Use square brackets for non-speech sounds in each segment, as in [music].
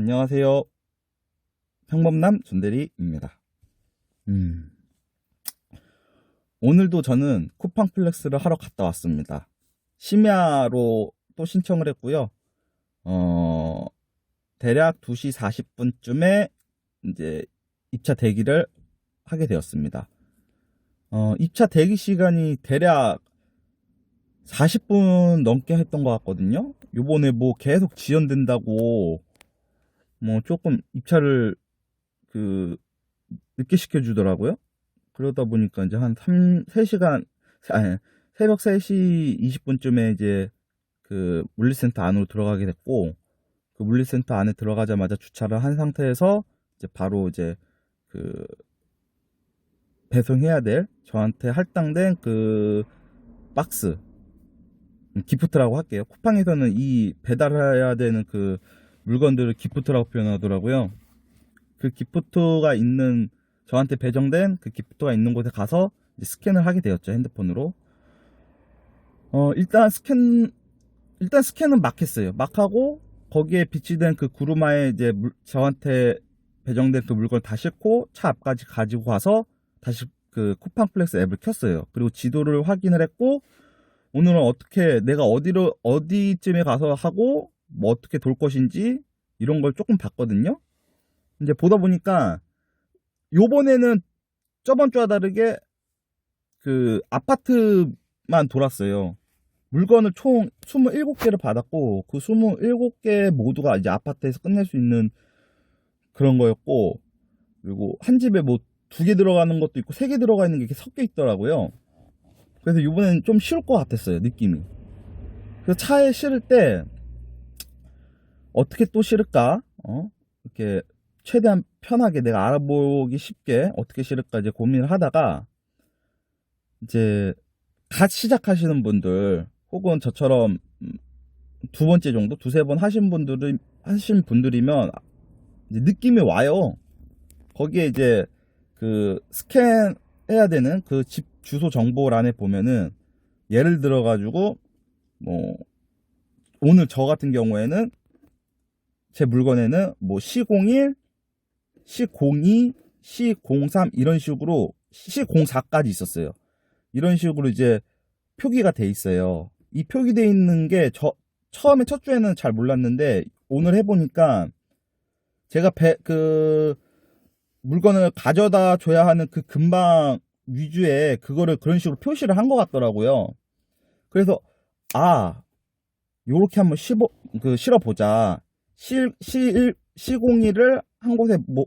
안녕하세요. 평범남 존대리입니다. 음. 오늘도 저는 쿠팡 플렉스를 하러 갔다 왔습니다. 심야로 또 신청을 했고요. 어, 대략 2시 40분쯤에 이제 입차 대기를 하게 되었습니다. 어, 입차 대기 시간이 대략 40분 넘게 했던 것 같거든요. 요번에 뭐 계속 지연된다고 뭐 조금 입차를 그 늦게 시켜주더라고요. 그러다 보니까 이제 한 3, 3시간, 아니, 새벽 3시 20분쯤에 이제 그 물리센터 안으로 들어가게 됐고, 그 물리센터 안에 들어가자마자 주차를 한 상태에서 이제 바로 이제 그 배송해야 될 저한테 할당된 그 박스, 음, 기프트라고 할게요. 쿠팡에서는 이 배달해야 되는 그 물건들을 기프트라고 표현하더라고요. 그 기프트가 있는 저한테 배정된 그 기프트가 있는 곳에 가서 스캔을 하게 되었죠 핸드폰으로. 어 일단 스캔 일단 스캔은 막 했어요. 막 하고 거기에 비치된 그 구루마에 이제 물- 저한테 배정된 그 물건을 다 싣고 차 앞까지 가지고 가서 다시 그 쿠팡 플렉스 앱을 켰어요. 그리고 지도를 확인을 했고 오늘은 어떻게 내가 어디로 어디쯤에 가서 하고 뭐 어떻게 돌 것인지 이런 걸 조금 봤거든요. 이제 보다 보니까 요번에는 저번 주와 다르게 그 아파트만 돌았어요. 물건을 총 27개를 받았고 그 27개 모두가 이제 아파트에서 끝낼 수 있는 그런 거였고 그리고 한 집에 뭐 두 개 들어가는 것도 있고 세 개 들어가 있는 게 이렇게 섞여 있더라고요. 그래서 이번엔 좀 쉬울 것 같았어요, 느낌이. 그래서 차에 실을 때 어떻게 또 실을까? 어? 이렇게 최대한 편하게 내가 알아보기 쉽게 어떻게 실을까 이제 고민을 하다가 이제 갓 시작하시는 분들 혹은 저처럼 음, 두 번째 정도 두세 번 하신 분들은 하신 분들이면 느낌이 와요. 거기에 이제 그 스캔 해야 되는 그 집 주소 정보란에 보면은 예를 들어 가지고 뭐 오늘 저 같은 경우에는 제 물건에는 뭐 C01, C02, C03 이런 식으로 C04까지 있었어요. 이런 식으로 이제 표기가 돼 있어요. 이 표기돼 있는 게 저 처음에 첫 주에는 잘 몰랐는데 오늘 해보니까 제가 배, 그 물건을 가져다 줘야 하는 그 근방 위주에 그거를 그런 식으로 표시를 한 것 같더라고요. 그래서 아 요렇게 한번 씹어 그 실어 보자. C, C1, C01을 한 곳에 모,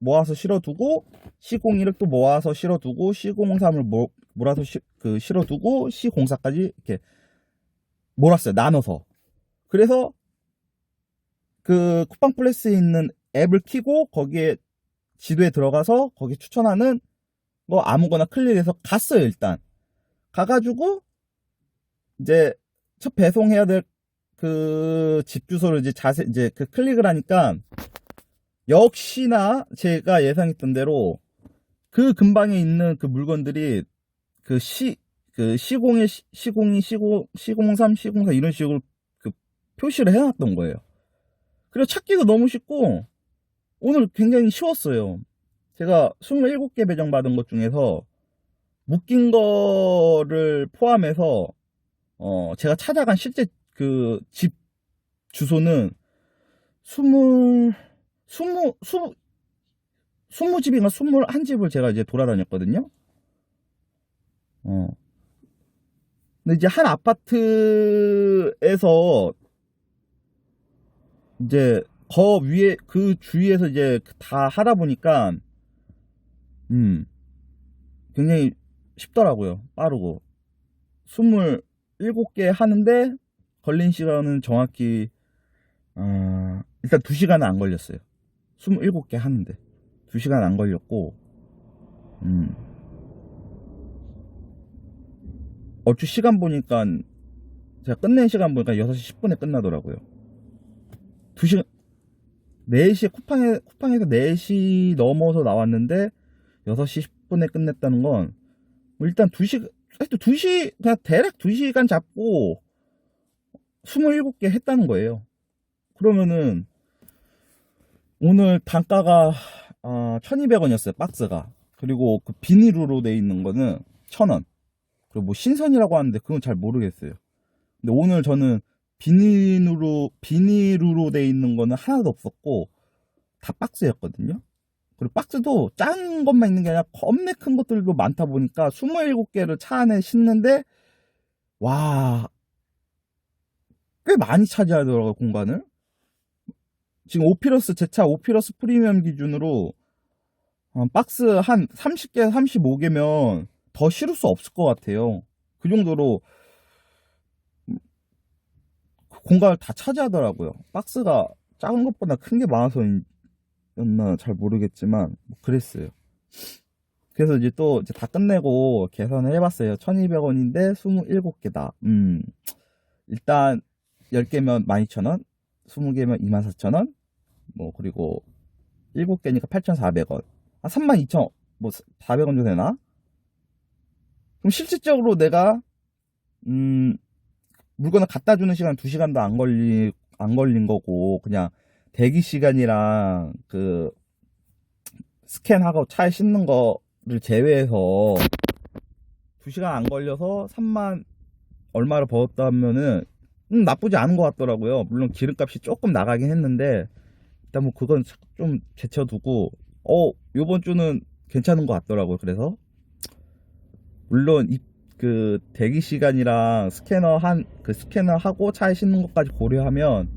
모아서 실어두고 C01을 또 모아서 실어두고 C03을 모, 몰아서 시, 그 실어두고 C04까지 이렇게 몰았어요. 나눠서. 그래서 그 쿠팡 플레스에 있는 앱을 키고 거기에 지도에 들어가서 거기 추천하는 거 아무거나 클릭해서 갔어요, 일단. 가가지고 이제 첫 배송해야 될 그 집 주소를 이제 자세 이제 그 클릭을 하니까 역시나 제가 예상했던 대로 그 근방에 있는 그 물건들이 그 C 그 C01, C02, C0, C03, C04 이런 식으로 그 표시를 해놨던 거예요. 그리고 찾기도 너무 쉽고 오늘 굉장히 쉬웠어요. 제가 27개 배정 받은 것 중에서 묶인 거를 포함해서 어 제가 찾아간 실제 그 집 주소는 20 20 20 20집인가 21집을 제가 이제 돌아다녔거든요. 어. 근데 이제 한 아파트에서 이제 거 위에 그 주위에서 이제 다 하다 보니까 음 굉장히 쉽더라고요 빠르고 27개 하는데 걸린 시간은 정확히 어, 일단 2시간은 안 걸렸어요. 27개 하는데 2시간 안 걸렸고 음. 얼추 시간 보니까 제가 끝낸 시간 보니까 6시 10분에 끝나더라고요. 2시간 4시에 쿠팡에, 쿠팡에서 4시 넘어서 나왔는데 6시 10분에 끝냈다는 건뭐 일단 2시 하여튼 2시 그냥 대략 2시간 잡고 27개 했다는 거예요. 그러면은 오늘 단가가 어, 1200원이었어요 박스가. 그리고 그 비닐으로 돼 있는 거는 1000원. 그리고 뭐 신선이라고 하는데 그건 잘 모르겠어요. 근데 오늘 저는 비닐으로 비닐으로 돼 있는 거는 하나도 없었고 다 박스였거든요. 그리고 박스도 작은 것만 있는 게 아니라 겁내 큰 것들도 많다 보니까 27개를 차 안에 싣는데 와 꽤 많이 차지하더라고요 공간을. 지금 오피러스 제 차 오피러스 프리미엄 기준으로 어, 박스 한 30개 35개면 더 실을 수 없을 것 같아요. 그 정도로 공간을 다 차지하더라고요. 박스가 작은 것보다 큰 게 많아서였나 잘 모르겠지만 뭐 그랬어요. 그래서 이제 또 이제 다 끝내고 계산을 해봤어요. 1200원인데 27개다. 음 일단 10개면 12,000원 20개면 24,000원 뭐 그리고 7개니까 8,400원 한 32,000원 뭐 400원 정도 되나? 그럼 실질적으로 내가 음 물건을 갖다 주는 시간 2시간도 안 걸리 안 걸린 거고 그냥 대기 시간이랑 그 스캔하고 차에 싣는 거를 제외해서 2시간 안 걸려서 3만 얼마를 벌었다 하면은 음, 나쁘지 않은 것 같더라고요. 물론 기름값이 조금 나가긴 했는데 일단 뭐 그건 좀 제쳐두고 어 요번 주는 괜찮은 것 같더라고요. 그래서 물론 이 그 대기 시간이랑 스캐너 한 그 스캐너 하고 차에 싣는 것까지 고려하면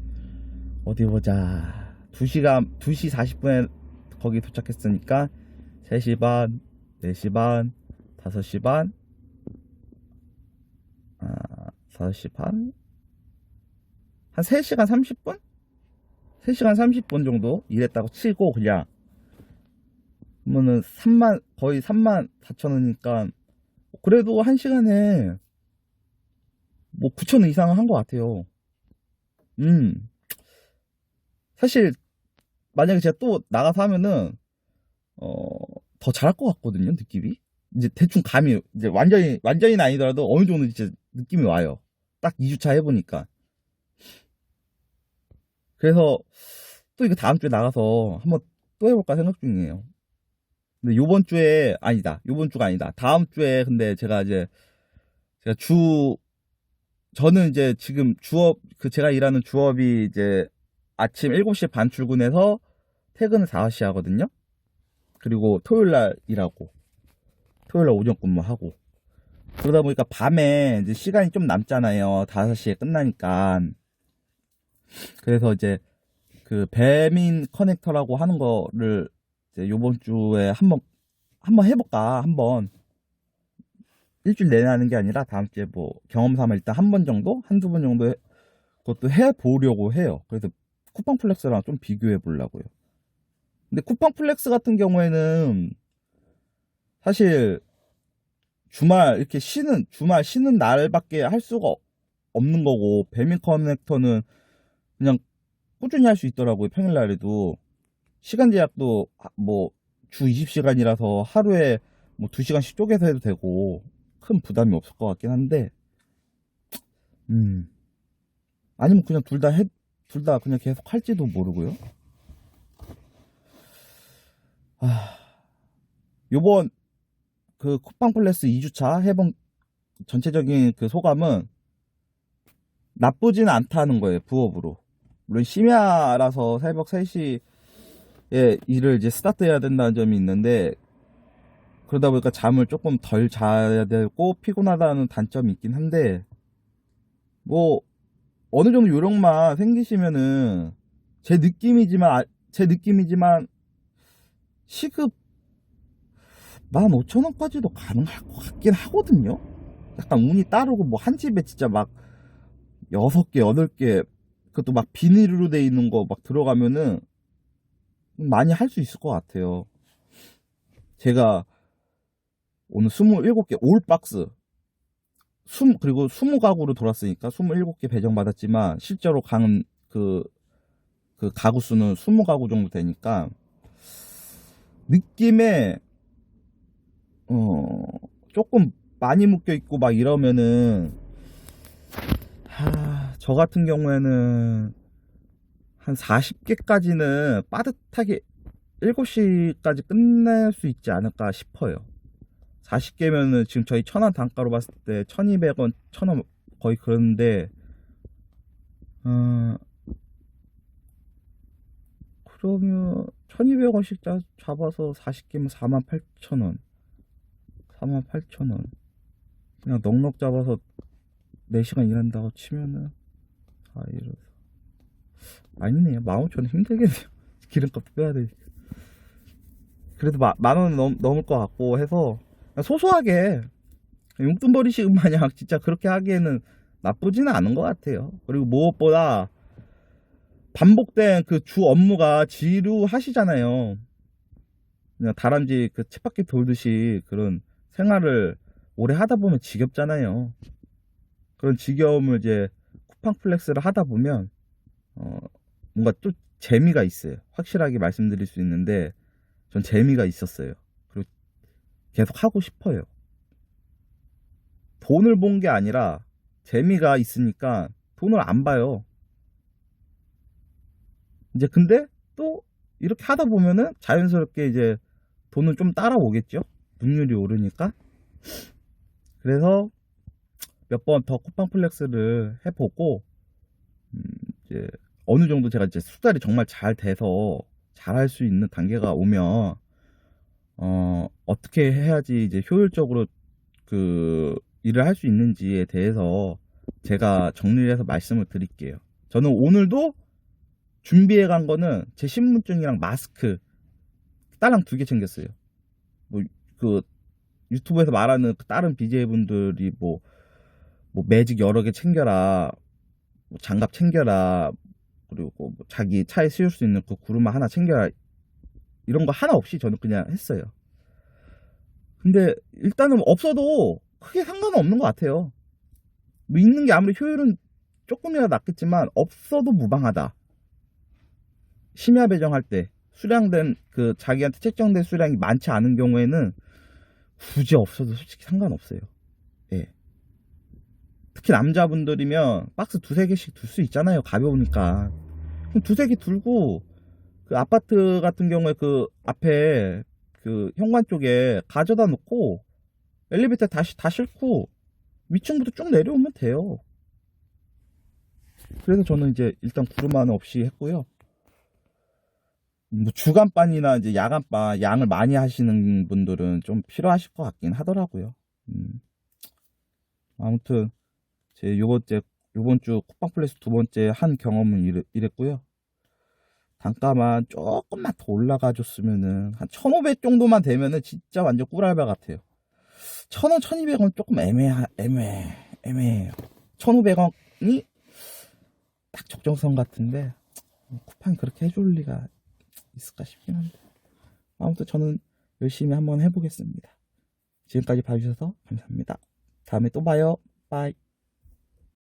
어디 보자 2시간 2시 40분에 거기 도착했으니까 3시 반 4시 반 5시 반 아, 5시 반 한 3시간 30분? 3시간 30분 정도 일했다고 치고 그냥 그러면은 3만 거의 3만 4천 원이니까 그래도 한 시간에 뭐 9천 원 이상 한것 같아요. 음 사실 만약에 제가 또 나가서 하면은 어더 잘할 것 같거든요 느낌이 이제 대충 감이 이제 완전히 완전히는 아니더라도 어느 정도 이제 느낌이 와요. 딱 2주차 해보니까 그래서 또 이거 다음 주에 나가서 한번 또 해볼까 생각 중이에요. 근데 요번 주에 아니다. 요번 주가 아니다. 다음 주에 근데 제가 이제 제가 주 저는 이제 지금 주업 그 제가 일하는 주업이 이제 아침 7시 반 출근해서 퇴근은 5시 하거든요. 그리고 토요일 날 일하고 토요일 날 오전 근무하고 그러다 보니까 밤에 이제 시간이 좀 남잖아요. 5시에 끝나니까. 그래서 이제 그 배민 커넥터라고 하는 거를 이제 요번 주에 한번 한번 해볼까 한번 일주일 내내 하는 게 아니라 다음 주에 뭐 경험 삼아 일단 한 번 정도 한두 번 정도 해, 그것도 해 보려고 해요. 그래서 쿠팡 플렉스랑 좀 비교해 보려고요. 근데 쿠팡 플렉스 같은 경우에는 사실 주말 이렇게 쉬는 주말 쉬는 날밖에 할 수가 없는 거고 배민 커넥터는 그냥 꾸준히 할 수 있더라고요. 평일날에도 시간 제약도 뭐 주 20시간이라서 하루에 뭐 2시간씩 쪼개서 해도 되고 큰 부담이 없을 것 같긴 한데 음 아니면 그냥 둘 다 해 둘 다 그냥 계속 할지도 모르고요. 아 요번 그 쿠팡 플레스 2주차 해본 전체적인 그 소감은 나쁘진 않다는 거예요. 부업으로. 물론 심야라서 새벽 3시에 일을 이제 스타트해야 된다는 점이 있는데 그러다 보니까 잠을 조금 덜 자야 되고 피곤하다는 단점이 있긴 한데 뭐 어느 정도 요령만 생기시면은 제 느낌이지만 아- 제 느낌이지만 시급 15,000원까지도 가능할 것 같긴 하거든요. 약간 운이 따르고 뭐 한 집에 진짜 막 6개, 8개 그것도 막 비닐로 돼 있는 거 막 들어가면은 많이 할 수 있을 것 같아요. 제가 오늘 27개 올 박스 20, 그리고 20가구로 돌았으니까 27개 배정받았지만 실제로 간 그, 그 가구 수는 20가구 정도 되니까 느낌에 어 조금 많이 묶여 있고 막 이러면은 하, 저 같은 경우에는 한 40개까지는 빠듯하게 7시까지 끝낼 수 있지 않을까 싶어요. 40개면은 지금 저희 천원 단가로 봤을 때 1200원, 1000원 거의 그런데, 어, 그러면 1200원씩 잡아서 40개면 48,000원. 48,000원. 그냥 넉넉 잡아서 4시간 일한다고 치면은, 아, 이러 아니네요. 15,000원 힘들겠네요. 기름값 빼야 되니까. 그래도 마, 만원 넘, 넘을 것 같고 해서, 소소하게, 용돈벌이식 마냥 [laughs] 진짜 그렇게 하기에는 나쁘지는 않은 것 같아요. 그리고 무엇보다, 반복된 그 주 업무가 지루하시잖아요. 그냥 다람쥐 그 쳇바퀴 돌듯이 그런 생활을 오래 하다 보면 지겹잖아요. 그런 지겨움을 이제 쿠팡 플렉스를 하다 보면 어 뭔가 또 재미가 있어요. 확실하게 말씀드릴 수 있는데 전 재미가 있었어요. 그리고 계속 하고 싶어요. 돈을 본 게 아니라 재미가 있으니까 돈을 안 봐요. 이제 근데 또 이렇게 하다 보면은 자연스럽게 이제 돈은 좀 따라오겠죠. 능률이 오르니까. 그래서 몇 번 더 쿠팡 플렉스를 해보고 음, 이제 어느 정도 제가 이제 수달이 정말 잘 돼서 잘 할 수 있는 단계가 오면 어 어떻게 해야지 이제 효율적으로 그 일을 할 수 있는지에 대해서 제가 정리를 해서 말씀을 드릴게요. 저는 오늘도 준비해 간 거는 제 신분증이랑 마스크 딸랑 두 개 챙겼어요. 뭐 그 유튜브에서 말하는 그 다른 BJ 분들이 뭐, 뭐 매직 여러 개 챙겨라, 뭐 장갑 챙겨라, 그리고 뭐 자기 차에 씌울 수 있는 그 구루마 하나 챙겨라 이런 거 하나 없이 저는 그냥 했어요. 근데 일단은 없어도 크게 상관은 없는 것 같아요. 뭐 있는 게 아무리 효율은 조금이라도 낫겠지만 없어도 무방하다. 심야 배정할 때 수량된 그 자기한테 책정된 수량이 많지 않은 경우에는 굳이 없어도 솔직히 상관없어요. 예. 특히 남자분들이면 박스 두세 개씩 둘 수 있잖아요. 가벼우니까. 그럼 두세 개 들고 그 아파트 같은 경우에 그 앞에 그 현관 쪽에 가져다 놓고 엘리베이터 다시 다 싣고 위층부터 쭉 내려오면 돼요. 그래서 저는 이제 일단 구름만 없이 했고요. 뭐 주간반이나 이제 야간반 양을 많이 하시는 분들은 좀 필요하실 것 같긴 하더라고요. 음. 아무튼 제 요번째 요번 주 쿠팡 플레이스 두 번째 한 경험은 이랬, 이랬고요. 단가만 조금만 더 올라가 줬으면은 한 1,500 정도만 되면은 진짜 완전 꿀알바 같아요. 1,000원, 1,200원 조금 애매하 애매 애매해요. 1,500원이 딱 적정선 같은데 쿠팡이 그렇게 해줄 리가 있을까 싶긴 한데 아무튼 저는 열심히 한번 해보겠습니다. 지금까지 봐주셔서 감사합니다. 다음에 또 봐요. 빠이.